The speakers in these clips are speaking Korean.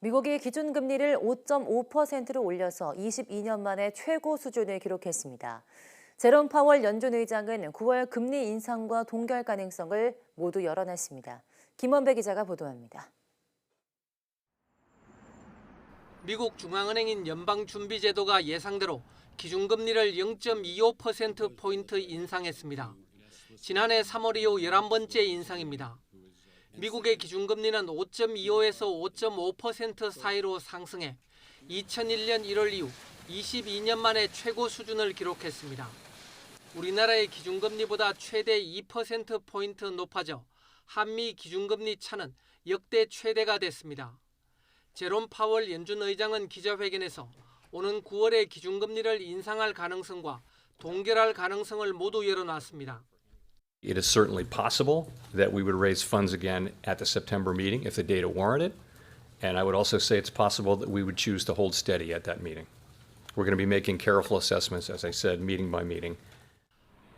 미국이 기준금리를 5.5%로 올려서 22년 만에 최고 수준을 기록했습니다. 제롬 파월 연준 의장은 9월 금리 인상과 동결 가능성을 모두 열어놨습니다. 김원배 기자가 보도합니다. 미국 중앙은행인 연방준비제도가 예상대로 기준금리를 0.25%포인트 인상했습니다. 지난해 3월 이후 11번째 인상입니다. 미국의 기준금리는 5.25에서 5.5% 사이로 상승해 2001년 1월 이후 22년 만에 최고 수준을 기록했습니다. 우리나라의 기준금리보다 최대 2%포인트 높아져 한미 기준금리 차는 역대 최대가 됐습니다. 제롬 파월 연준 의장은 기자회견에서 오는 9월에 기준금리를 인상할 가능성과 동결할 가능성을 모두 열어놨습니다. It is certainly possible that we would raise funds again at the September meeting if the data warranted. And I would also say it's possible that we would choose to hold steady at that meeting. We're going to be making careful assessments, as I said, meeting by meeting.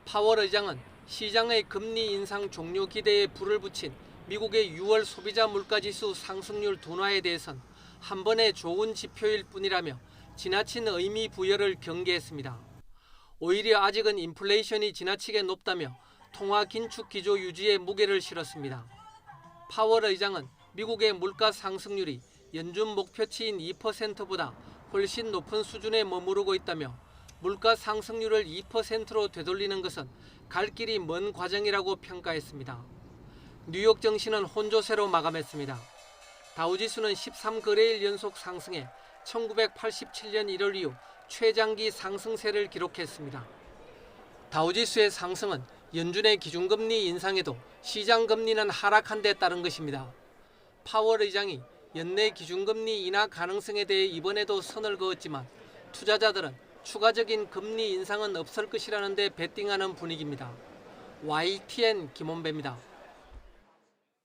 파월 의장은 시장의 금리 인상 종료 기대에 불을 붙인 미국의 6월 소비자 물가지수 상승률 둔화에 대해선 한 번의 좋은 지표일 뿐이라며 지나친 의미 부여를 경계했습니다. 오히려 아직은 인플레이션이 지나치게 높다며 통화 긴축 기조 유지에 무게를 실었습니다. 파월 의장은 미국의 물가 상승률이 연준 목표치인 2%보다 훨씬 높은 수준에 머무르고 있다며 물가 상승률을 2%로 되돌리는 것은 갈 길이 먼 과정이라고 평가했습니다. 뉴욕 증시는 혼조세로 마감했습니다. 다우지수는 13거래일 연속 상승해 1987년 1월 이후 최장기 상승세를 기록했습니다. 다우지수의 상승은 연준의 기준금리 인상에도 시장 금리는 하락한 데 따른 것입니다. 파월 의장이 연내 기준금리 인하 가능성에 대해 이번에도 선을 그었지만 투자자들은 추가적인 금리 인상은 없을 것이라는 데 베팅하는 분위기입니다. YTN 김원배입니다.